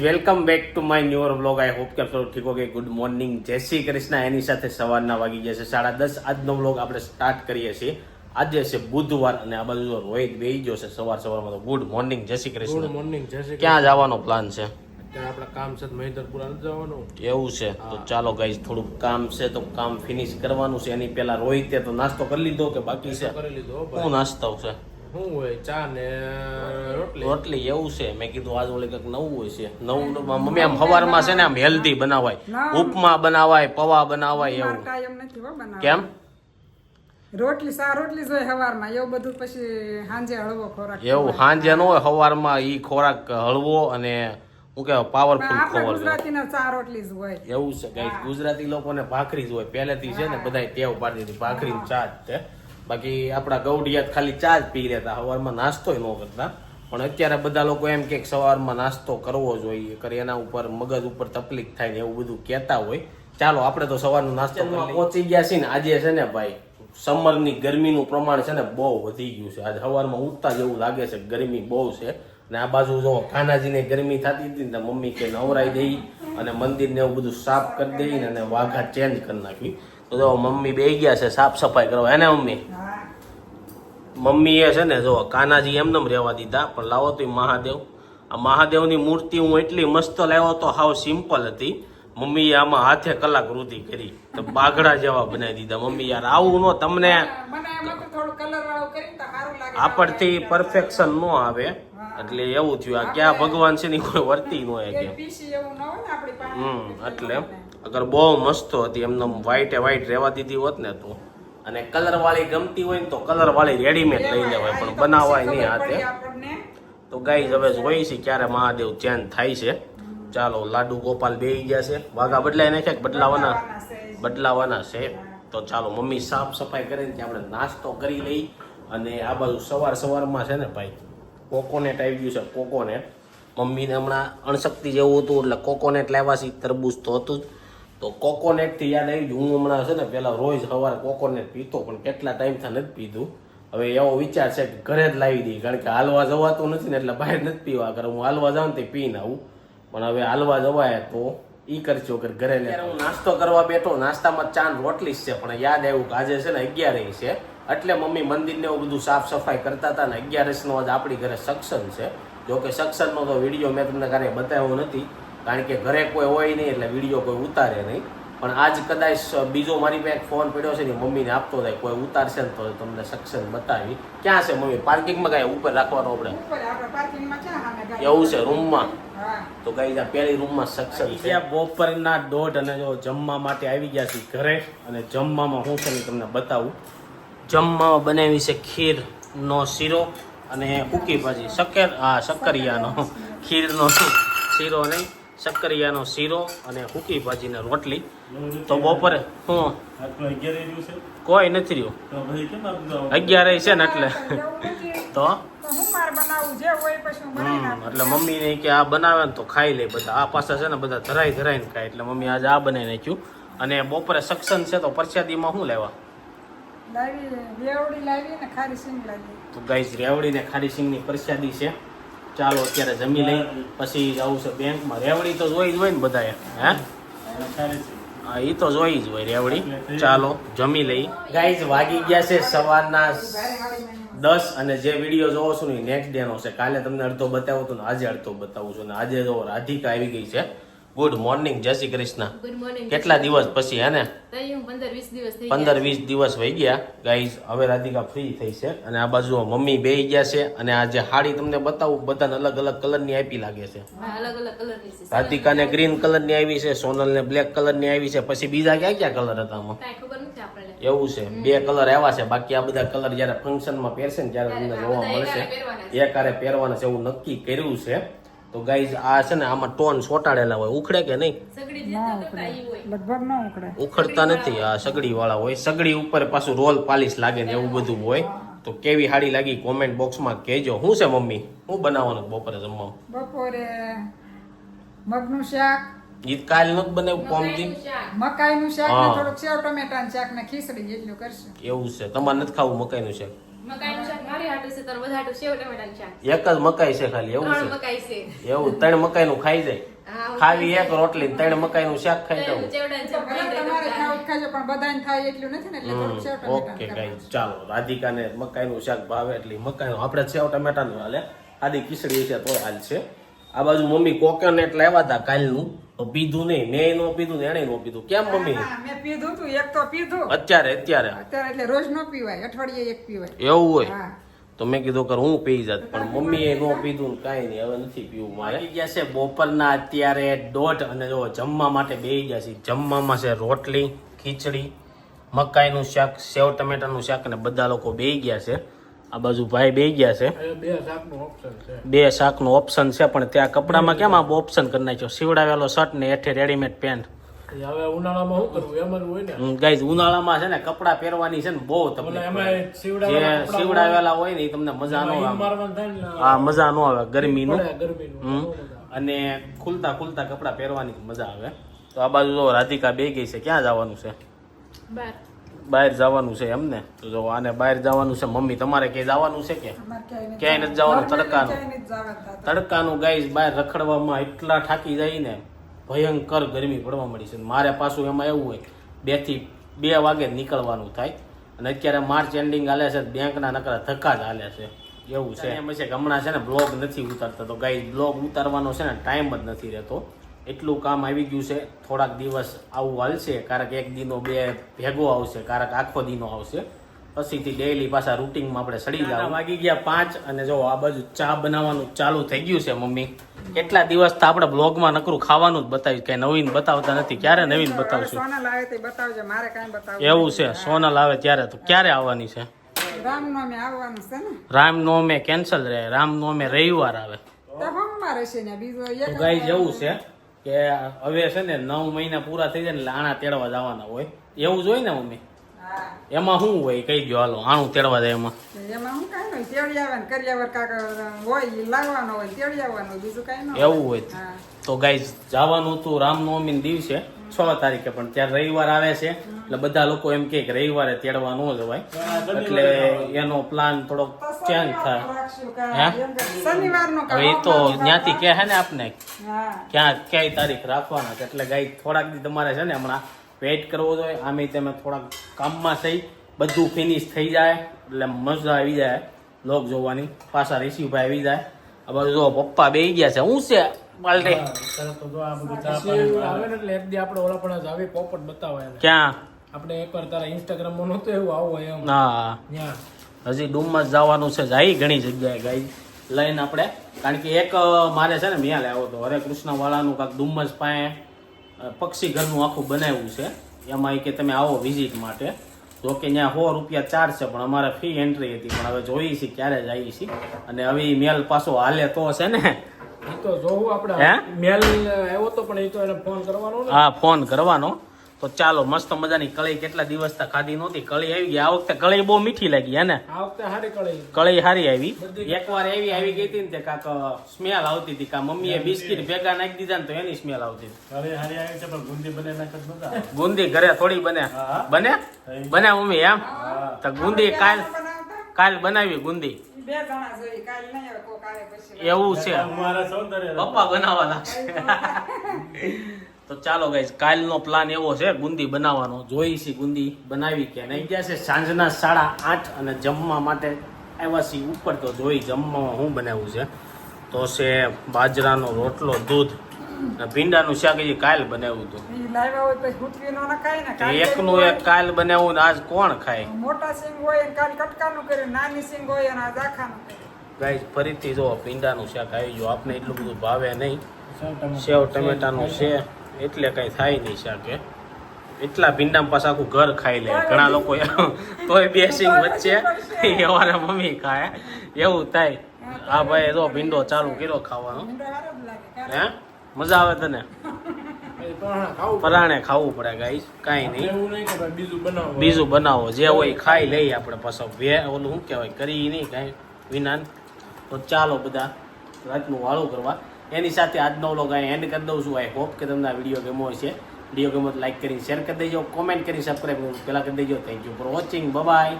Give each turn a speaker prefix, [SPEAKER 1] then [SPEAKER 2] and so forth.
[SPEAKER 1] Welcome back to my newer blog I hope કે આપ સૌ ઠીક ઓકે ગુડ મોર્નિંગ જય શ્રી કૃષ્ણ. એની સાથે સવારના વાગી ગયા છે સાડા દસ. આજનો બ્લોગ આપણે સ્ટાર્ટ કરીએ છીએ. આજે છે બુધવાર અને આ બાજુ રોહિત બેહી ગયો છે સવાર સવારમાં તો ગુડ મોર્નિંગ જય શ્રી
[SPEAKER 2] ગુડ મોર્નિંગ જય શ્રી
[SPEAKER 1] ક્યાં જવાનો પ્લાન છે?
[SPEAKER 2] અત્યારે આપણે કામ છે તો મહિધરપુરા નથી જવાનું.
[SPEAKER 1] એવું છે. તો ચાલો ગાઈઝ થોડુંક કામ છે તો કામ ફિનિશ કરવાનું છે. એની પહેલા રોહિતે તો નાસ્તો કરી લીધો કે બાકી છે?
[SPEAKER 2] કરી લીધો
[SPEAKER 1] શું નાસ્તો છે?
[SPEAKER 2] શું હોય? ચા ને રોટલી?
[SPEAKER 1] રોટલી એવું છે. મેં કીધું આજ ઓલે કંઈક નવું હોય છે. નવું મમ્મી આમ સવારમાં છે ને આમ હેલ્ધી બનાવાય. ઉપમા બનાવાય પવા બનાવાય એવું.
[SPEAKER 3] કાયમ નથી હો બનાવવાનું.
[SPEAKER 1] કેમ?
[SPEAKER 3] રોટલી સા રોટલી જોઈએ સવારમાં. એવું બધું પછી સાંજે હળવો ખોરાક
[SPEAKER 1] એવું સાંજે નો હોય સવારમાં ઈ ખોરાક હળવો અને શું
[SPEAKER 3] કે
[SPEAKER 1] પાવરફુલ ખોરાક
[SPEAKER 3] ગુજરાતીના ચા રોટલી જ હોય.
[SPEAKER 1] એવું છે. કઈ ગુજરાતી લોકોને ભાખરી જ હોય. પહેલેથી છે ને બધાય ટેવ પાડી દીધી. ભાખરી ચા જ તે. બાકી આપણા ગૌડિયા ખાલી ચા જ પી લેતા સવારમાં નાસ્તો ન કરતા. પણ અત્યારે બધા લોકો એમ કે સવારમાં નાસ્તો કરવો જોઈએ કરી એના ઉપર મગજ ઉપર તકલીફ થાય ને એવું બધું કહેતા હોય. ચાલો આપણે તો સવારનો નાસ્તો પહોંચી ગયા છીએ ને આજે છે ને ભાઈ સમરની ગરમીનું પ્રમાણ છે ને બહુ વધી ગયું છે. આજે સવારમાં ઉઠતા જેવું લાગે છે ગરમી બહુ છે. ને આ બાજુ જો કાનાજીને ગરમી થતી હતી ને મમ્મી કે નવરાઈ દઈ અને મંદિરને એવું બધું સાફ કરી દઈ ને અને વાઘા ચેન્જ કરી નાખી. તો જો મમ્મી બે ગયા છે સાફ સફાઈ કરવા. એને મમ્મી
[SPEAKER 3] મમ્મી?
[SPEAKER 1] મમ્મીએ છે ને જો કાનાજી એમને રહેવા દીધા પણ લાવો તો મહાદેવ. આ મહાદેવની મૂર્તિ હું એટલી મસ્ત લાવ્યો તો હાવ સિમ્પલ હતી. મમ્મીએ આમાં હાથે કલાકૃતિ કરી તો બાઘડા જેવા બનાવી દીધા. મમ્મી યાર આવું નો તમને
[SPEAKER 3] એમાં
[SPEAKER 1] આપણથી પરફેક્શન નો આવે. એટલે એવું થયું. આ ક્યાં ભગવાન છે ની કોઈ વર્તી ન હમ એટલે અગર બહુ મસ્ત હતી એમને વ્હાઈટે વ્હાઈટ રહેવા દીધી હોત ને તો. અને કલર વાળી ગમતી હોય ને તો કલર વાળી રેડીમેડ લઈ લેવાય પણ બનાવાય નહીં હાથે. તો ગાઈ હવે જોઈ છે ક્યારે મહાદેવ ચેન્જ થાય છે. ચાલો લાડુ ગોપાલ બે ગયા છે. વાઘા બદલાય નાખ્યા કે બદલાવાના? બદલાવાના છે. તો ચાલો મમ્મી સાફ સફાઈ કરીને ત્યાં આપણે નાસ્તો કરી લઈ. અને આ બાજુ સવાર સવારમાં છે ને ભાઈ કોકોનેટ આવી ગયું છે કોકોનેટ. મમ્મીને હમણાં અણશક્તિ જેવું હતું એટલે કોકોનેટ લાવ્યા છે તરબૂચ તો હતું જ. તો કોકોનેટથી યાદ આવી હું હમણાં છે ને પહેલાં રોજ સવારે કોકોનેટ પીતો, પણ કેટલા ટાઈમથી નથી પીધું. હવે એવો વિચાર છે કે ઘરે જ લાવી દઈએ, કારણ કે હાલવા જવાતું નથી ને એટલે બહાર નથી પીવા. કરે હું હાલવા જાઉં ને તે પીને આવું. પણ હવે હાલવા જવાય તો ઈ કરજો કે ઘરે લે. હું નાસ્તો કરવા બેઠો, નાસ્તામાં ચાંદ રોટલી છે, પણ યાદ આવ્યું કે આજે છે ને અગિયાર છે. એટલે મમ્મી મંદિરને એવું બધું સાફ સફાઈ કરતા હતા ને અગિયારસનો આજ આપણી ઘરે સક્ષમ છે. જોકે સત્સંગનો તો વીડિયો મેં તમને કાંઈ બતાવ્યો નથી. કારણ કે ઘરે કોઈ હોય નહીં એટલે વીડિયો કોઈ ઉતારે નહીં. પણ આજ કદાચ બીજો મારી પાસે ફોન પડ્યો છે ને મમ્મીને આપતો થાય કોઈ ઉતારશે ને તો તમને સત્સંગ બતાવી. ક્યાં છે મમ્મી? પાર્કિંગમાં કાંઈ ઉપર રાખવાનો આપણે? એવું છે રૂમમાં? તો કઈ આ પહેલી રૂમમાં સક્સેસ છે. બપોરના દોઢ અને જો જમવા માટે આવી ગયા છે ઘરે અને જમવામાં હું છે ને તમને બતાવું. જમવામાં બનાવી છે ખીરનો શીરો અને હુકી ભાજી. શક્કર હા શક્કરિયાનો. ખીરનો શીરો નહીં. શક્કરિયાનો શીરો અને હુકી ભાજીને રોટલી. તો બપોરે હું. કોઈ નથી રહ્યું. અગિયાર છે ને એટલે. તો? એટલે મમ્મી ને કે આ બનાવે ને તો ખાઈ લે બધા. આ પાછા છે ને બધા ધરાઈ ધરાઈને ખાય. એટલે મમ્મી આજે આ બનાવી નાખ્યું અને બપોરે સક્ષન છે તો પ્રસાદીમાં શું
[SPEAKER 3] ને લાવી
[SPEAKER 1] તો ગાઈઝ રેવડી ને ખારી સિંગની પ્રસાદી છે. ચાલો અત્યારે જમી લઈ, પછી જવું છે બેંકમાં. રેવડી તો જોઈ જ હોય ને બધાએ, હે? હા એ તો જોઈ જ હોય રેવડી. ચાલો, જમી લઈ. ગાઈઝ વાગી ગયા છે સવારના દસ અને જે વીડિયો જોવો છો ને નેક્સ્ટ ડે નો છે. કાલે તમને અડધો બતાવો તો ને, આજે અડધો બતાવું છું. ને આજે જો રાધિકા આવી ગઈ છે. ગુડ મોર્નિંગ જય શ્રી કૃષ્ણ.
[SPEAKER 4] ગુડ મોર્નિંગ
[SPEAKER 1] કેટલા દિવસ પછી હે ને
[SPEAKER 4] પંદર વીસ દિવસ
[SPEAKER 1] વહી ગયા. ગાઈઝ હવે રાધિકા ફ્રી થઈ છે અને આ બાજુ મમ્મી બે ગયા છે અને આ જે હાડી તમને બતાવું બધાને અલગ અલગ કલરની આપી લાગે છે.
[SPEAKER 4] કલરની
[SPEAKER 1] રાધિકાને ગ્રીન કલરની આવી છે સોનલને બ્લેક કલરની આવી છે. પછી બીજા ક્યાં ક્યાં કલર હતા આમાં? એવું છે. બે કલર આવ્યા છે. બાકી આ બધા કલર જ્યારે ફંક્શનમાં પહેરશે ને ત્યારે તમને જોવા મળશે. એ કારે પહેરવાના છે એવું નક્કી કર્યું છે. તો ગાઈઝ આ છે ને આમાં ટોન સોટાડેલા હોય. ઉખડે કે નહીં?
[SPEAKER 3] લગભગ ન
[SPEAKER 1] ઉખડતા નથી. આ સગડી વાળા હોય. સગડી ઉપર પાછું રોલ પાલિશ લાગે ને એવું બધું હોય. તો કેવી હાડી લાગી? કોમેન્ટ બોક્સમાં કહેજો. શું છે મમ્મી? હું બનાવવાનું બપોરે જમવા
[SPEAKER 3] બપોરે મગનું શાક.
[SPEAKER 1] ઈ કાલ નથી બનાવ્યું કોમજી?
[SPEAKER 3] મકાઈનું શાક ને. થોડુંક સેવ ટમેટાનું શાક ને ખીચડી જેટલું કરશું.
[SPEAKER 1] એવું છે. તમારે નથી ખાવું મકાઈનું શાક?
[SPEAKER 4] મકાઈનું શાક મારી હાટું છે તારું બધા હાટું સેવ ટમેટાનું શાક.
[SPEAKER 1] એક જ મકાઈ છે ખાલી એવું છે?
[SPEAKER 4] મકાઈ
[SPEAKER 1] એવું ત્રણ મકાઈ નું ખાઈ જાય.
[SPEAKER 4] હા,
[SPEAKER 1] ખાવી એક રોટલી ને ત્રણ મકાઈ નું શાક ખાઈ જવું
[SPEAKER 3] ઓકે કઈ ચાલો. નથી ને મકાઈ નું
[SPEAKER 1] ઓકે
[SPEAKER 3] કરવાનું.
[SPEAKER 1] ચાલો રાધિકાને મકાઈનું શાક ભાવે એટલે મકાઈનું આપણે સેવ ટમેટાનું હાલે. આદી ખીચડી છે તો હાલ છે આ બાજુ મમ્મી કોકોનટ લાવ્યા હતા કાલનું. પીધું નહીં. મેં નો પીધું ને એણે નો પીધું. કેમ મમ્મી?
[SPEAKER 3] મેં પીધું તું. એક તો પીધું.
[SPEAKER 1] અત્યારે અત્યારે.
[SPEAKER 3] અત્યારે એટલે રોજ નો પીવાય. અઠવાડિયે એક પીવાય.
[SPEAKER 1] એવું હોય? તો મેં કીધું કે હું પી જાત. પણ મમ્મીએ નો પીધું ને કાંઈ નહીં. હવે નથી પીવું મારે. આવી ગયા છે બપોરના અત્યારે દોઢ અને જો જમવા માટે બેસી ગયા છે. જમવામાં છે રોટલી ખીચડી મકાઈનું શાક સેવ ટમેટાનું શાક અને બધા લોકો બે ગયા છે. આ બાજુ ભાઈ બે ગયા છે.
[SPEAKER 2] બે શાકનું ઓપ્શન છે.
[SPEAKER 1] ઓપ્શન છે પણ ત્યાં કપડામાં કેમ આ ઓપ્શન કરી નાખ્યો? સીવડાવેલો શર્ટ ને હેઠે રેડીમેડ પેન્ટ
[SPEAKER 2] એ હવે ઉનાળામાં શું કરવું? એમ જ હોય ને.
[SPEAKER 1] ગાઈઝ ઉનાળામાં છે ને કપડાં પહેરવાની છે ને બહુ.
[SPEAKER 2] સીવડાવેલા
[SPEAKER 1] જે સીવડાવેલા હોય ને એ તમને મજા ન આવે.
[SPEAKER 2] મારવાનું થાય ને
[SPEAKER 1] આ મજા ન આવે ગરમીનું. અને ખુલતા ખુલતા કપડાં પહેરવાની મજા આવે. તો આ બાજુ જો રાધિકા બે ગઈ છે ક્યાં જવાનું છે?
[SPEAKER 4] બાર.
[SPEAKER 1] બહાર જવાનું છે એમને? તો જો આને બહાર જવાનું છે મમ્મી તમારે ક્યાંય જવાનું છે કે?
[SPEAKER 3] ક્યાંય
[SPEAKER 1] નથી જવાનું, તડકાનું.
[SPEAKER 3] ક્યાંય નથી જવાનું થતું.
[SPEAKER 1] તડકાનું ગાઈસ બહાર રખડવામાં એટલા થાકી જાય ને ભયંકર ગરમી પડવા મળી છે. મારે પાછું એમાં એવું હોય બેથી બે વાગે નીકળવાનું થાય. અને અત્યારે માર્ચ એન્ડિંગ હાલે છે બેંકના નકરા ધક્કા જ હાલે છે. એવું છે. એમ છે કે હમણાં છે ને બ્લોગ નથી ઉતારતા. તો ગાય બ્લોગ ઉતારવાનો છે ને ટાઈમ જ નથી રહેતો. એટલું કામ આવી ગયું છે થોડાક દિવસ આવું હાલશે કારક એક દિનો બે ભેગો આવશે કારક આખો દિનો આવશે. પછીથી ડેઈલી પાછા રૂટિનમાં આપણે સડી જવા વાગી ગયા પાંચ અને જો આ બાજુ ચા બનાવવાનું ચાલુ થઈ ગયું છે મમ્મી. કેટલા દિવસ તો આપણે બ્લોગમાં નકરું ખાવાનું જ બતાવ્યું કઈ નવીન બતાવતા નથી. ક્યારે નવીન બતાવશું?
[SPEAKER 3] સોનલ આવે તે બતાવજો મારે કાંઈ બતાવવું
[SPEAKER 1] એવું છે સોનલ આવે ત્યારે તો ક્યારે આવવાની છે?
[SPEAKER 3] રામનવમી
[SPEAKER 1] કેન્સલ રહે રામનવમે રવિવાર આવે.
[SPEAKER 3] તો હમમાં રહેશે ને બીજું એક
[SPEAKER 1] તો ગાઈ જેવું છે. કે હવે છે ને નવ મહિના પૂરા થઈ જાય ને આણા તેડવા જવાના હોય. એવું જ હોય ને મમ્મી? એમાં શું હોય? કહી દો હાલો આણું તેડવા જાય એમાં. એવું હોય. તો ગાઈ જવાનું હતું રામનવમી દિવસે. છ તારીખે પણ ત્યારે રવિવાર આવે છે. એટલે બધા લોકો એમ કે રવિવારે તેડવા ન જવાય. એટલે એનો પ્લાન થોડોક ચેન્જ થાય? હવે એ તો ત્યાંથી કહે છે ને આપને ક્યાં ક્યાંય તારીખ રાખવાના છે. એટલે ગાઈ થોડાક દી તમારે છે ને હમણાં વેઇટ કરવો જોઈએ. આમે તમે થોડાક કામમાં થઈ બધું ફિનિશ થઈ જાય. એટલે મજા આવી જાય. લોક જોવાની. પાછા ઋષિભાઈ આવી જાય. આ બાજુ જો પપ્પા બે ગયા છે. હું છે? બાલટી
[SPEAKER 2] તો જો આ બધું ચા પાણી આવે ને એટલે એક દી આપણે ઓલા પણ જ આવી પોપટ બતાવાય
[SPEAKER 1] ક્યાં?
[SPEAKER 2] આપણે એકવાર તારા ઇન્સ્ટાગ્રામમાં નહોતું એવું આવો હોય એમ.
[SPEAKER 1] હા. હજી ડુમસ જવાનું છે જાય ઘણી જગ્યાએ ગાઈ. લઈને આપણે. કારણ કે એક મારે છે ને મેલ આવ્યો હતો હરે કૃષ્ણ વાળાનું કાંક ડુમ્મસ પાસે પક્ષી ઘરનું આખું બનાવ્યું છે. એમાં કે તમે આવો વિઝિટ માટે. જો કે ત્યાં સો રૂપિયા ચાર છે પણ અમારે ફી એન્ટ્રી હતી. પણ હવે જોઈએ છીએ ક્યારે જઈએ છીએ. અને હવે મેલ પાછો હાલે તો છે ને.
[SPEAKER 2] તો જોવું આપણે. મેલ આવ્યો તો પણ એ તો એને ફોન કરવાનો
[SPEAKER 1] હા ફોન કરવાનો. તો ચાલો મસ્ત મજાની કળી કેટલા દિવસ તક ખાધી નહોતી. કળી આવી ગઈ. આ વખતે કળી બહુ મીઠી લાગી હે ને?
[SPEAKER 2] આ વખતે સારી કળી.
[SPEAKER 1] કળી સારી આવી. એકવાર એવી આવી ગઈ હતી ને તે કાક સ્મેલ આવતી હતી. કા મમ્મીએ બિસ્કિટ ભેગા નાખી દીધા ને તો એની સ્મેલ આવતી. હતી
[SPEAKER 5] અરે આવી છે પણ ગુંદી બને નાખત
[SPEAKER 1] ગુંદી ઘરે થોડી બને. બને? બને મમ્મી એમ? તો ગુંદી કાલ કાલ બનાવી ગુંદી. એવું છે. પપ્પા બનાવવા લાગશે તો ચાલો ગાઈસ કાલનો પ્લાન એવો છે ગુંદી બનાવવાનો. જોઈ છે ગુંદી બનાવી કે નહીં? ગયા છે સાંજના સાડા આઠ અને જમવા માટે આવ્યા છીએ ઉપર તો જોઈ જમવામાં શું બનાવ્યું છે. તો છે બાજરાનો રોટલો દૂધ ભીંડાનું શાક એ કાલ બનાવ્યું હતું.
[SPEAKER 3] ઈ લાવ્યા હોય પછી ગુટવી નો નખાય ને
[SPEAKER 1] તો
[SPEAKER 3] કાલ
[SPEAKER 1] એકનું એક કાલ બનાવ્યું ને આજ કોણ ખાય?
[SPEAKER 3] મોટા સિંગ હોય કાલ કટકાનું કર્યું નાની સિંગ હોય અને આજ આખાનું
[SPEAKER 1] ગાઈસ ફરીથી જો ભીંડાનું શાક આવી ગયું. આપને એટલું બધું ભાવે નહીં. સેવ ટમેટાનું છે. એટલે કઈ થાય નહીં શાકે. એટલા ભીંડામાં પાછા આખું ઘર ખાઈ લે. ઘણા લોકો તોય બે સિંગ વચ્ચે એવાને મમ્મી ખાય. એવું થાય. આ ભાઈ જો ભીંડો ચાલુ કર્યો ખાવાનો. હે? મજા આવે તને?
[SPEAKER 2] એ ખાવું પડે.
[SPEAKER 1] પરાણે ખાવું પડે ગાઈસ કાંઈ નહીં.
[SPEAKER 2] બીજું બનાવો.
[SPEAKER 1] બીજું બનાવો જે હોય ખાઈ લઈએ આપણે પાછો. વે ઓલું શું કહેવાય કરી નહીં કાંઈ. વિનાન. તો ચાલો બધા રાતનું વાળું કરવા. એની સાથે આજનો વ્લોગ અહીં એન્ડ કરી દઉં છું. આઈ હોપ કે તમને આ વીડિયો ગમો હશે. વીડિયો ગમો લાઈક કરીને શેર કરી દેજો કોમેન્ટ કરી સબસ્ક્રાઈબ પહેલાં કરી દેજો. Thank you for watching bye